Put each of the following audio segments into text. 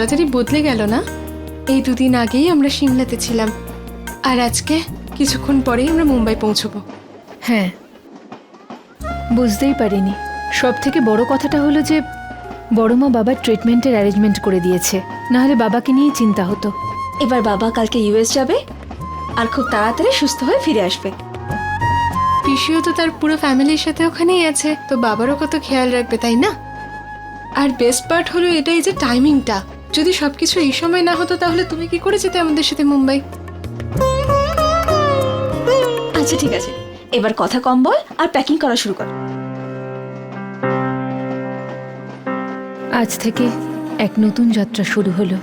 তাড়াতাড়ি বদলে গেল না? এই দুদিন আগেই আমরা সিমলাতে ছিলাম। আর আজকে কিছুক্ষণ পরেই আমরা মুম্বাই পৌঁছবো। হ্যাঁ। বুঝতেই পারিনি। সব থেকে বড় কথাটা হলো যে বড় মা বাবার ট্রিটমেন্টের অ্যারেঞ্জমেন্ট করে দিয়েছে। নাহলে বাবাকে নিয়েই চিন্তা হতো। এবার বাবা কালকে ইউএস যাবে আর খুব তাড়াতাড়ি সুস্থ হয়ে ফিরে আসবে। পিসিও তো তার পুরো ফ্যামিলির সাথে ওখানেই আছে তো বাবারও কত খেয়াল রাখবে তাই না? আর বেস্ট পার্ট হলো এটাই যে টাইমিংটা। যদি সবকিছু এই সময় না হতো তাহলে তুমি কি করে যেতে আমাদের সাথে মুম্বাই? আচ্ছা ঠিক আছে। এবার কথা কম বল আর প্যাকিং করা শুরু কর। আজ থেকে এক নতুন যাত্রা শুরু হলো।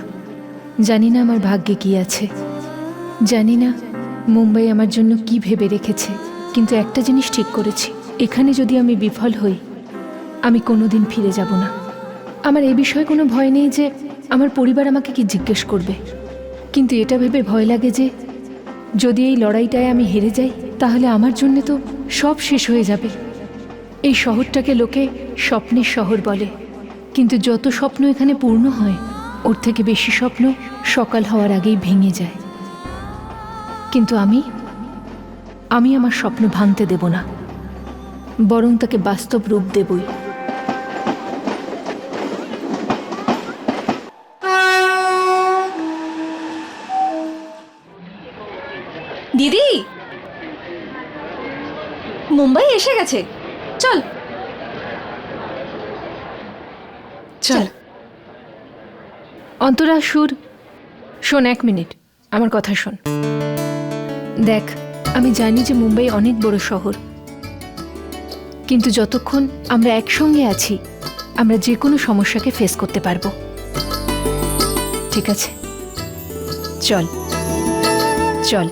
জানি না আমার ভাগ্যে কি আছে। জানি না মুম্বাই আমার জন্য কি ভেবে রেখেছে। কিন্তু একটা জিনিস ঠিক করেছি। এখানে যদি আমি বিফল হই আমি কোনোদিন ফিরে যাব না। আমার এই বিষয়ে কোনো ভয় নেই যে আমার পরিবার আমাকে কি জিজ্ঞেস করবে? কিন্তু এটা ভেবে ভয় লাগে যে, যদি এই লড়াইটায় আমি হেরে যাই, তাহলে আমার জন্য তো সব শেষ হয়ে যাবে। এই শহরটাকে লোকে স্বপ্নের শহর বলে। কিন্তু যত স্বপ্ন এখানে পূর্ণ হয়, ওর থেকে বেশি স্বপ্ন সকাল হওয়ার আগেই ভেঙে যায়। কিন্তু আমি আমি আমার স্বপ্ন ভাঙতে দেব না। বরং তাকে বাস্তব রূপ দেবই। দিদি! মুম্বাই এসে গেছে। চল। চল। অন্তরা সুর। শোন এক মিনিট। আমার কথা শোন। দেখ আমি জানি যে মুম্বাই অনেক বড় শহর। কিন্তু যতক্ষণ আমরা একসঙ্গে আছি আমরা যে কোনো সমস্যাকে ফেস করতে পারব। ঠিক আছে? চল। চল।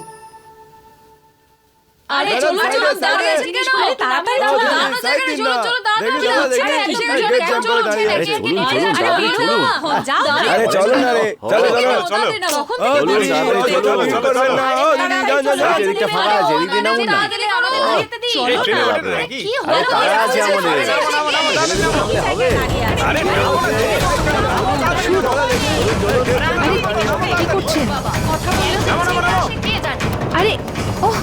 আরে চলো চলো দাঁড়িয়ে আছি কেন তাড়াতাড়ি চলো দাঁড়ানো জায়গায় চলো চলো দাঁড়ানো চলো, দেখি, গেছে, দেখি, চলো, বেরো না, যাও, আরে চলো না রে চলো চলো চলো চলো, চলো, চলো, চলো, চলো, ও, দিদি, যাও, যাও, যাও, এদিকটা ফাঁকা আছে, এদিকে নামুন না। এই ট্রেনে চলো, বাপরে, আরে? তাড়া আছে আমাদের। চলো, চলো, চলো। আরে, কি করছেন আরে ওহ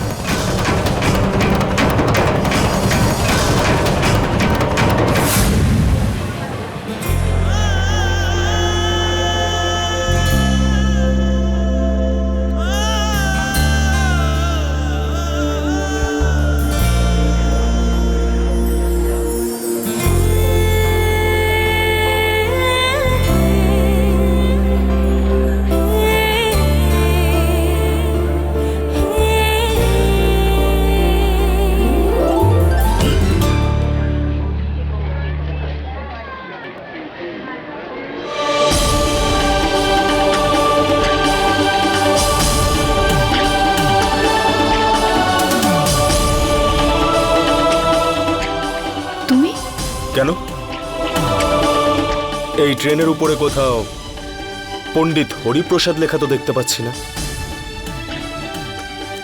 কেন? এই ট্রেনের উপরে কোথাও পণ্ডিত হরিপ্রসাদ লেখা তো দেখতে পাচ্ছি না।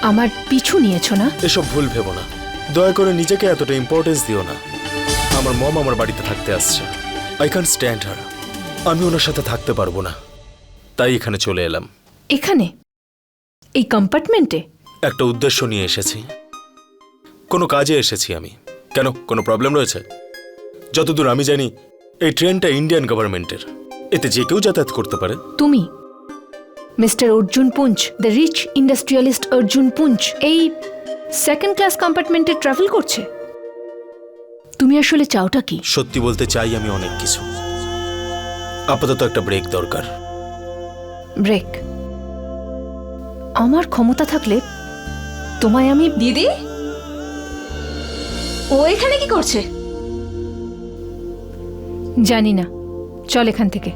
আমার পিছু নিয়েছো না? এসব ভুল ভেব না। দয়া করে নিজেকে এতটা ইম্পর্টেন্স দিও না। আমার মম আমার বাড়িতে থাকতে আসছে। আই ক্যান স্ট্যান্ড হার আমি ওনার সাথে থাকতে পারব না। তাই এখানে চলে এলাম। এখানে? এই কম্পার্টমেন্টে একটা উদ্দেশ্য নিয়ে এসেছি। কোনো কাজে এসেছি আমি। কেন? কোনো প্রবলেম রয়েছে? যতদূর আমি জানি এই ট্রেনটা ইন্ডিয়ান গভর্নমেন্টের। এতে যে কেউ যাতায়াত করতে পারে। তুমি mister Arjun Punch the rich industrialist Arjun Punch এই সেকেন্ড ক্লাস কম্পার্টমেন্টে ট্রাভেল করছে? তুমি আসলে চাওটা কি? সত্যি বলতে চাই আমি অনেক কিছু। আপাতত একটা ব্রেক দরকার। ব্রেক আমার ক্ষমতা থাকলে তোমায় আমি দিদি? ও এখানে কি করছে? জানি না। চল এখান থেকে।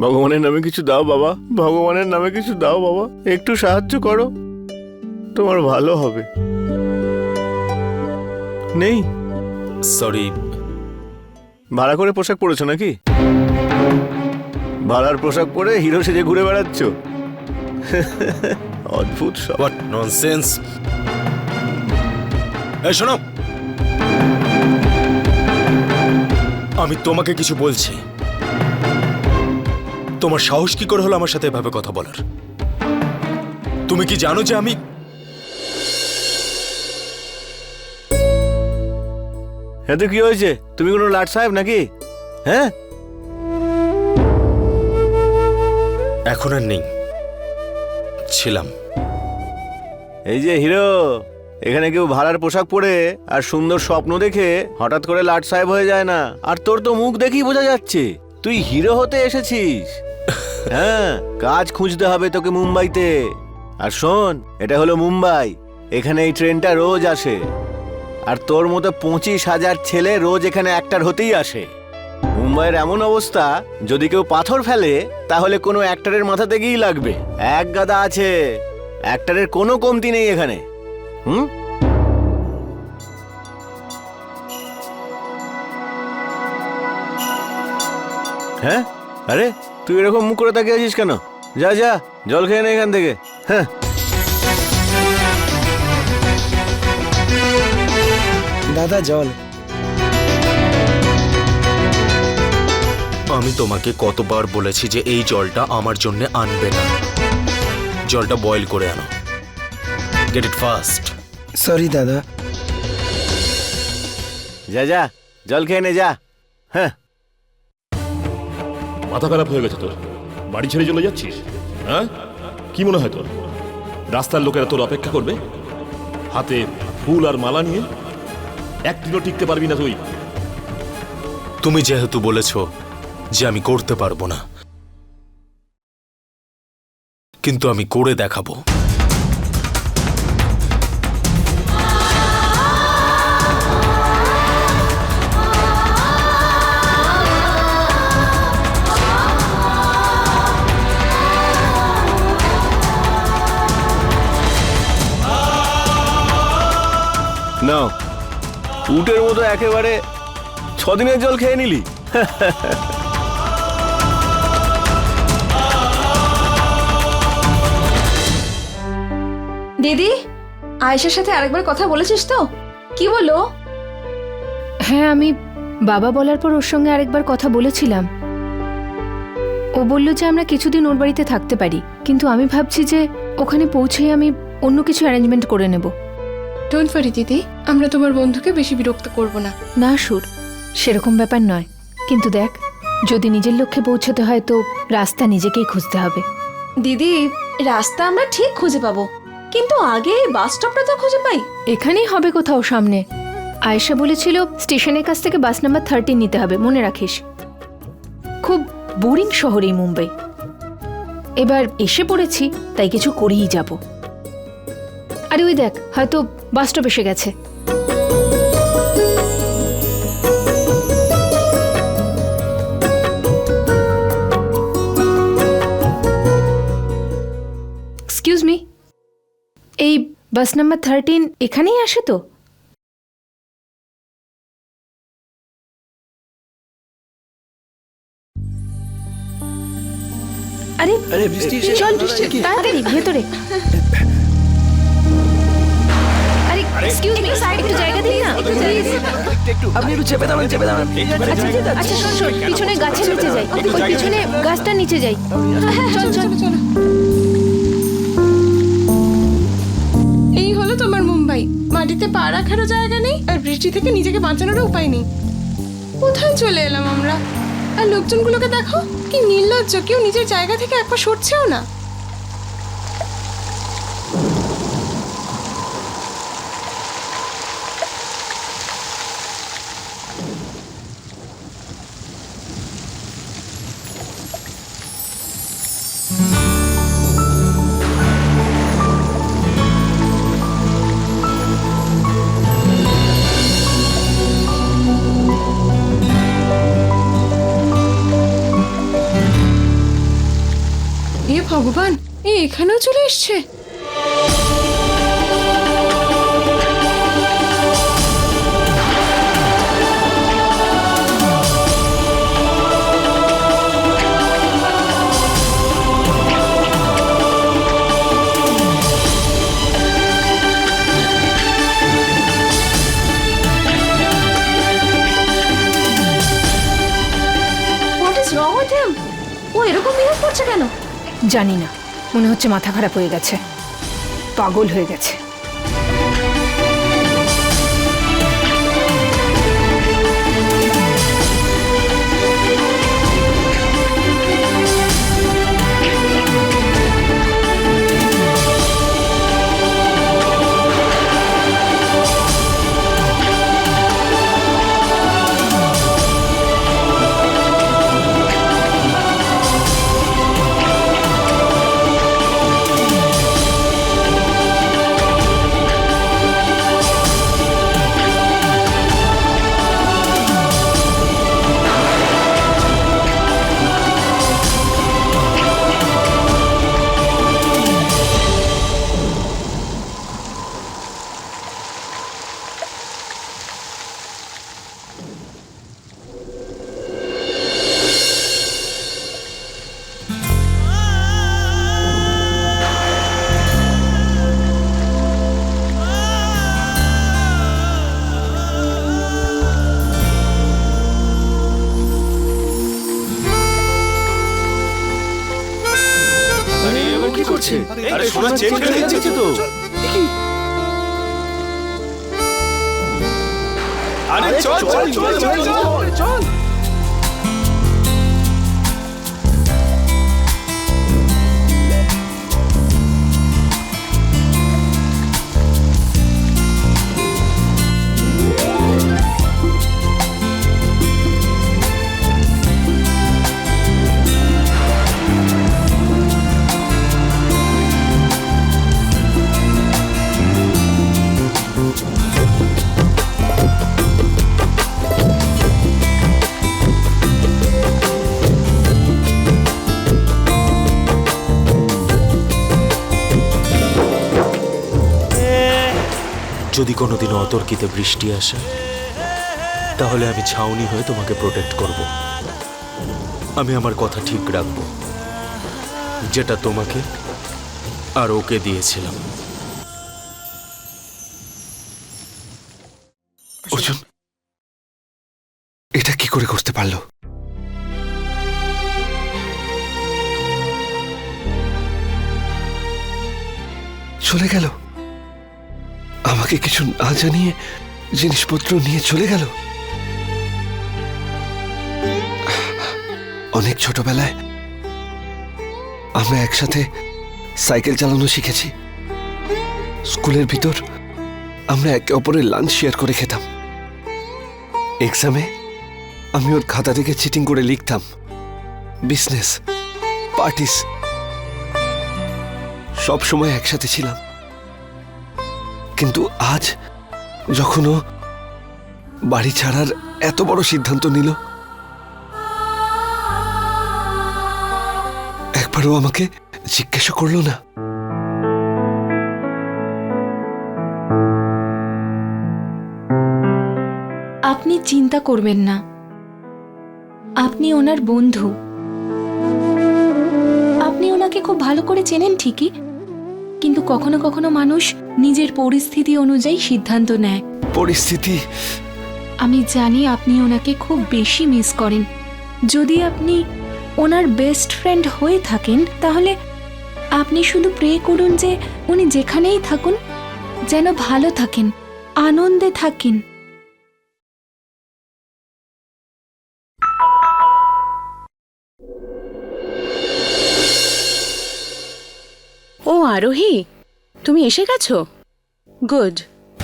ভগবানের নামে কিছু দাও বাবা। ভগবানের নামে কিছু দাও বাবা। একটু সাহায্য করো। তোমার ভালো হবে। নেই। সরি ভাড়া করে পোশাক পরেছো নাকি? ভাড়ার পোশাক পরে হিরো সেজে ঘুরে বেড়াচ্ছ? অদ্ভুত সব। ননসেন্স এই, শোনো। আমি তোমাকে কিছু বলছি। তোমার সাহস কি করে হলো আমার সাথে এভাবে কথা বলার? তুমি কি জানো যে আমি এতে কি হয়েছে? তুমি কোনো লাট সাহেব নাকি? হ্যাঁ? এখন আর নেই। ছিলাম। এই যে হিরো এখানে কেউ ভাড়ার পোশাক পরে আর সুন্দর স্বপ্ন দেখে হঠাৎ করে লাট সাহেব হয়ে যায় না। আর তোর তো মুখ দেখেই বোঝা যাচ্ছে। তুই হিরো হতে এসেছিস। হ্যাঁ কাজ খুঁজতে হবে তোকে মুম্বাইতে। আর শোন এটা হলো মুম্বাই। এখানে এই ট্রেনটা রোজ আসে। আর তোর মতো পঁচিশ হাজার ছেলে রোজ এখানে একটার হতেই আসে। মুম্বাইয়ের এমন অবস্থা, যদি কেউ পাথর ফেলে, তাহলে কোনো অ্যাক্টরের মাথাতে গিয়েই লাগবে। এক গাদা আছে অ্যাক্টরের কোনো কমতি নেই এখানে। হুম? হ্যাঁ? আরে, তুই এরকম মুখ করে তাকিয়ে আছিস কেন? যা যা, জল খেয়ে নে এখান থেকে। হ্যাঁ। দাদা জল। আমি তোমাকে কতবার বলেছি যে এই জলটা আমার জন্য আনবে না। জলটা বয়েল করে আনো। গেট ইট ফাস্ট সরি দাদা। যা যা জল খেয়ে নে যা। হ্যাঁ। মাথা খারাপ হয়ে গেছে তোর। বাড়ি ছেড়ে চলে যাচ্ছিস? হ্যাঁ? কি মনে হয় তোর? রাস্তার লোকেরা তোর অপেক্ষা করবে? হাতে ফুল আর মালা নিয়ে? একদিনও টিকতে পারবি না তুই। তুমি যেহেতু বলেছ যে আমি করতে পারব না কিন্তু আমি করে দেখাবো। নাও উটের মতো একেবারে ছদিনের জল খেয়ে নিলি। দিদি আয়েশার সাথে আরেকবার কথা বলেছিস তো? কি বলো হ্যাঁ আমি বাবা বলার পর ওর সঙ্গে আরেকবার কথা বলেছিলাম। ও বলল যে আমরা কিছুদিন ওর বাড়িতে থাকতে পারি কিন্তু আমি ভাবছি যে ওখানে পৌঁছেই আমি অন্য কিছু অ্যারেঞ্জমেন্ট করে নেব। ডোন্ট ফারি দিদি। আমরা তোমার বন্ধুকে বেশি বিরক্ত করব না। না সুর। সেরকম ব্যাপার নয়। কিন্তু দেখ যদি নিজের লক্ষ্যে পৌঁছতে হয় তো রাস্তা নিজেকেই খুঁজতে হবে। দিদি রাস্তা আমরা ঠিক খুঁজে পাবো। কিন্তু আগে বাস স্টপটা তো খুঁজে পাই। এখানেই হবে কোথাও সামনে। আয়েশা বলেছিল স্টেশনের কাছ থেকে বাস নাম্বার থার্টিন নিতে হবে। মনে রাখিস। খুব বোরিং শহর এই মুম্বাই। এবার এসে পড়েছি তাই কিছু করেই যাব। আরে ওই দেখ হয়তো বাস স্টপ এসে গেছে। এক্সকিউজ মি এই বাস নাম্বার থার্টিন এখানেই আসে তো? আরে চল বৃষ্টি তাড়াতাড়ি ভেতরে। এক্সকিউজ মি একটু জায়গা দিন না। প্লিজ আপনি একটু চেপে দাঁড়ান চেপে দাঁড়ান। আচ্ছা আচ্ছা শোন শোন পিছনে গাছের নিচে যাই। ওই পিছনে গাছটার নিচে যাই। চল চল চলো এই হলো তোমার মুম্বাই। মাটিতে পা রাখারও জায়গা নেই আর বৃষ্টি থেকে নিজেকে বাঁচানোরও উপায় নেই। কোথায় চলে এলাম আমরা? আর লোকজনগুলোকে দেখো কি নির্লজ্জ কেউ নিজের জায়গা থেকে একবার সরছেও না। ভগবান এ এখানেও চলে এসছে। জানি না। মনে হচ্ছে মাথা খারাপ হয়ে গেছে। পাগল হয়ে গেছে। সোনা চেন দিচ্ছে তো। আরে চল চল চল চল। চল। কোনোদিনও অতর্কিতে বৃষ্টি আসে। তাহলে আমি ছাউনি হয়ে তোমাকে প্রোটেক্ট করব। আমি আমার কথা ঠিক রাখব। যেটা তোমাকে আর ওকে দিয়েছিলাম। অর্জুন। এটা কি করে করতে পারল? চলে গেল। আমাকে কিছু না জানিয়ে জিনিসপত্র নিয়ে চলে গেল? অনেক ছোটবেলায় আমরা একসাথে সাইকেল চালানো শিখেছি। স্কুলের ভিতর আমরা একে অপরের লাঞ্চ শেয়ার করে খেতাম। এক্সামে আমি ওর খাতা থেকে চিটিং করে লিখতাম। বিজনেস, পার্টিস, সব সময় একসাথে ছিলাম। কিন্তু আজ যখন ও বাড়ি ছাড়ার এত বড় সিদ্ধান্ত নিল, একবারও আমাকে জিজ্ঞাসা করল না। আপনি চিন্তা করবেন না। আপনি ওনার বন্ধু। আপনি ওনাকে খুব ভালো করে চেনেন ঠিকই। কিন্তু কখনো কখনো মানুষ নিজের পরিস্থিতি অনুযায়ী সিদ্ধান্ত নেয়। পরিস্থিতি? আমি জানি আপনি ওনাকে খুব বেশি মিস করেন। যদি আপনি ওনার বেস্ট ফ্রেন্ড হয়ে থাকেন তাহলে আপনি শুধু প্রে করুন যে উনি যেখানেই থাকুন যেন ভালো থাকেন আনন্দে থাকেন। আরোহী তুমি এসে গেছো? গুড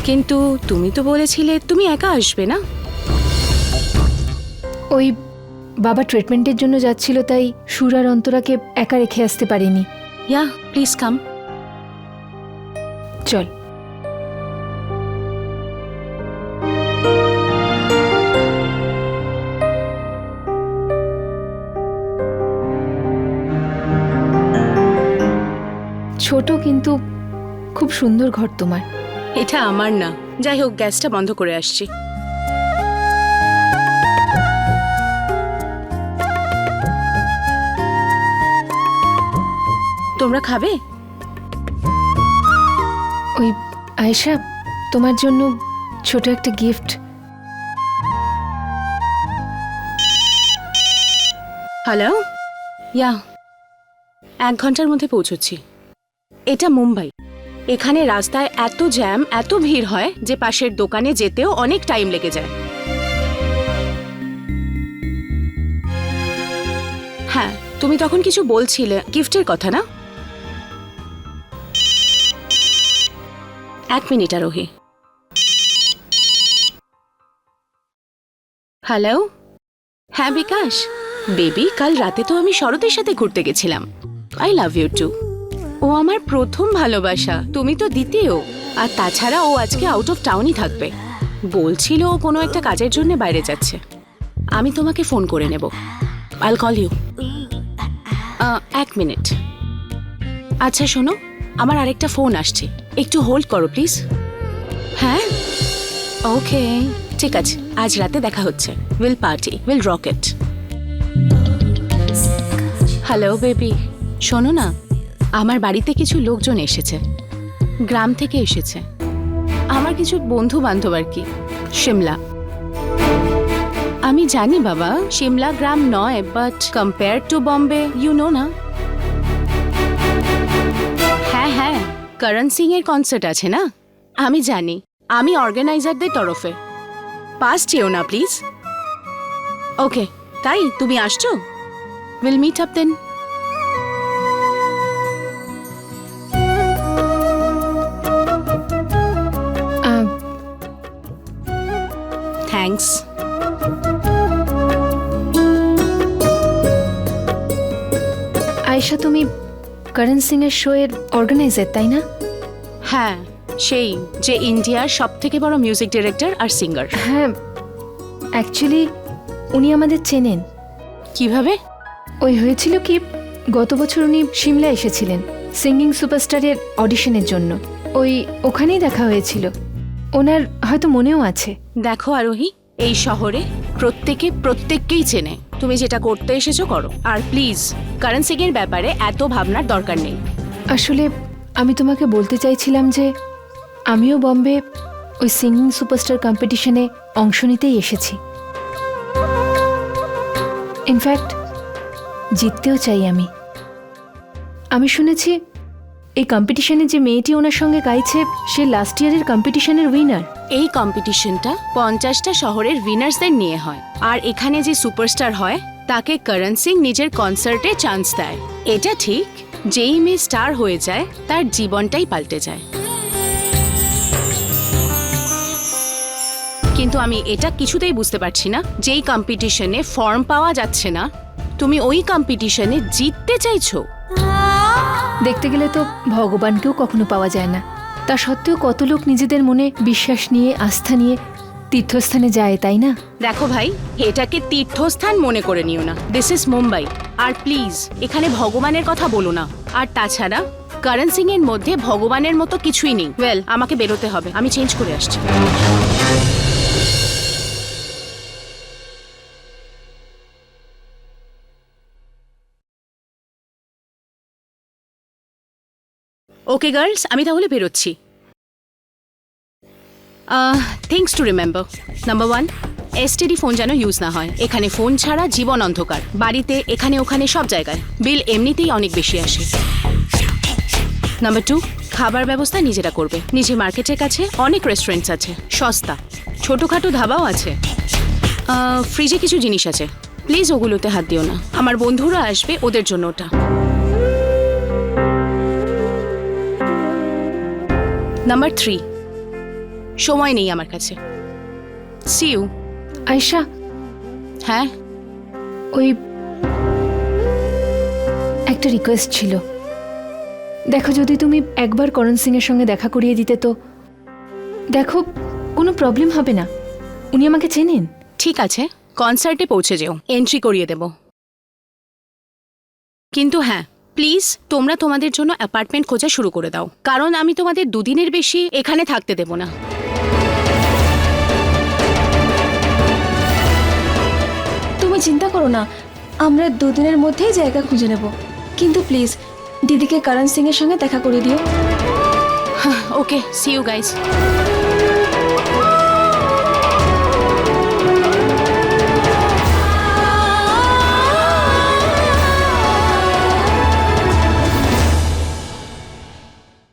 কিন্তু তুমি তো বলেছিলে তুমি একা আসবে না। ওই বাবা ট্রিটমেন্টের জন্য যাচ্ছিল তাই সুর আর অন্তরাকে একা রেখে আসতে পারিনি। ইয়া প্লিজ কাম চল। কিন্তু খুব সুন্দর ঘর তোমার। এটা আমার না। যাই হোক গ্যাসটা বন্ধ করে আসছি। তোমরা খাবে? ওই আয়েশা তোমার জন্য ছোট একটা গিফট। হ্যালো? ইয়া এক ঘণ্টার মধ্যে পৌঁছচ্ছি। এটা মুম্বাই। এখানে রাস্তায় এত জ্যাম, এত ভিড় হয় যে পাশের দোকানে যেতেও অনেক টাইম লেগে যায়। হ্যাঁ তুমি তখন কিছু বলছিলে, গিফটের কথা না? এক মিনিট আরোহী হ্যালো? হ্যাঁ বিকাশ। বেবি, কাল রাতে তো আমি শরতের সাথে ঘুরতে গেছিলাম। I love you too. ও আমার প্রথম ভালোবাসা, তুমি তো দ্বিতীয়। আর তাছাড়া ও আজকে আউট অফ টাউনই থাকবে। বলছিল ও কোনো একটা কাজের জন্য বাইরে যাচ্ছে। আমি তোমাকে ফোন করে নেব। আল কল ইউ এক মিনিট আচ্ছা শোনো, আমার আরেকটা ফোন আসছে। একটু হোল্ড করো প্লিজ হ্যাঁ? ওকে ঠিক আছে। আজ রাতে দেখা হচ্ছে। Will party will rocket hello baby শোনো না। আমার বাড়িতে কিছু লোকজন এসেছে। গ্রাম থেকে এসেছে। আমার কিছু বন্ধু বান্ধব আর কি সিমলা আমি জানি বাবা সিমলা গ্রাম নয় but compare to Bombay you know না? হ্যাঁ হ্যাঁ করণ সিং এর কনসার্ট আছে না? আমি জানি। আমি অর্গানাইজারদের তরফে। পাস যেও না প্লিজ ওকে তাই, তুমি আসছো? We'll meet up then thanks Ayesha তুমি করণ সিং এর শো এর অর্গানাইজার তাই না? হ্যাঁ সেই যে ইন্ডিয়ার সব থেকে বড় মিউজিক ডিরেক্টর আর সিঙ্গার হ্যাঁ অ্যাকচুয়ালি উনি আমাদের চেনেন। কীভাবে? ওই হয়েছিল কি গত বছর উনি সিমলা এসেছিলেন সিঙ্গিং সুপারস্টারের অডিশনের জন্য। ওই ওখানেই দেখা হয়েছিল। ওনার হয়তো মনেও আছে। দেখো আরোহী এই শহরে প্রত্যেকে প্রত্যেককেই চেনে। তুমি যেটা করতে এসেছ করো। আর প্লিজ করণ ব্যাপারে এত ভাবনার দরকার নেই। আসলে আমি তোমাকে বলতে চাইছিলাম যে, আমিও বম্বে ওই সিঙ্গিং সুপারস্টার কম্পিটিশনে অংশ নিতেই এসেছি। ইনফ্যাক্ট জিততেও চাই আমি। আমি শুনেছি এই কম্পিটিশনে যে মেয়েটি ওনার সঙ্গে গাইছে, সে লাস্ট ইয়ারের কম্পিটিশনের উইনার এই কম্পিটিশনটা পঞ্চাশটা শহরের উইনার্সদের নিয়ে হয়। আর এখানে যে সুপারস্টার হয়, তাকে করণ সিং নিজের কনসার্টে চান্স দেয়। এটা ঠিক, যেই মেয়ে স্টার হয়ে যায়, তার জীবনটাই পাল্টে যায়। কিন্তু আমি এটা কিছুতেই বুঝতে পারছি না, যেই কম্পিটিশনে ফর্ম পাওয়া যাচ্ছে না, তুমি ওই কম্পিটিশনে জিততে চাইছো? দেখতে গেলে তো ভগবানকেও কখনো পাওয়া যায় না। তা সত্ত্বেও কত লোক নিজেদের মনে বিশ্বাস নিয়ে, আস্থা নিয়ে তীর্থস্থানে যায়, তাই না? দেখো ভাই, এটাকে তীর্থস্থান মনে করে নিও না। দিস ইজ মুম্বাই আর প্লিজ এখানে ভগবানের কথা বলো না। আর তাছাড়া করণ সিং এর মধ্যে ভগবানের মতো কিছুই নেই। ওয়েল আমাকে বেরোতে হবে। আমি চেঞ্জ করে আসছি। ওকে গার্লস আমি তাহলে বেরোচ্ছি। Things to remember number one STD phone যেন ইউজ না হয়। এখানে ফোন ছাড়া জীবন অন্ধকার। বাড়িতে, এখানে, ওখানে, সব জায়গায়। বিল এমনিতেই অনেক বেশি আসে। নাম্বার টু খাবার ব্যবস্থা নিজেরা করবে। নিজে মার্কেটের কাছে অনেক রেস্টুরেন্টস আছে। সস্তা। ছোটোখাটো ধাবাও আছে। ফ্রিজে কিছু জিনিস আছে। প্লিজ ওগুলোতে হাত দিও না। আমার বন্ধুরা আসবে ওদের জন্য ওটা। নাম্বার থ্রি সময় নেই আমার কাছে। See you Ayesha. হ্যাঁ? ওই একটা রিকোয়েস্ট ছিল। দেখো যদি তুমি একবার করণ সিং এর সঙ্গে দেখা করিয়ে দিতে তো দেখো কোনো প্রবলেম হবে না। উনি আমাকে চেনেন। ঠিক আছে কনসার্টে পৌঁছে যেও। এন্ট্রি করিয়ে দেব। কিন্তু হ্যাঁ প্লিজ তোমরা তোমাদের জন্য অ্যাপার্টমেন্ট খোঁজা শুরু করে দাও। কারণ আমি তোমাদের দুদিনের বেশি এখানে থাকতে দেব না। তুমি চিন্তা করো না আমরা দুদিনের মধ্যেই জায়গা খুঁজে নেব। কিন্তু প্লিজ দিদিকে করণ সিং এর সঙ্গে দেখা করে দিও। ওকে সি ইউ গাইজ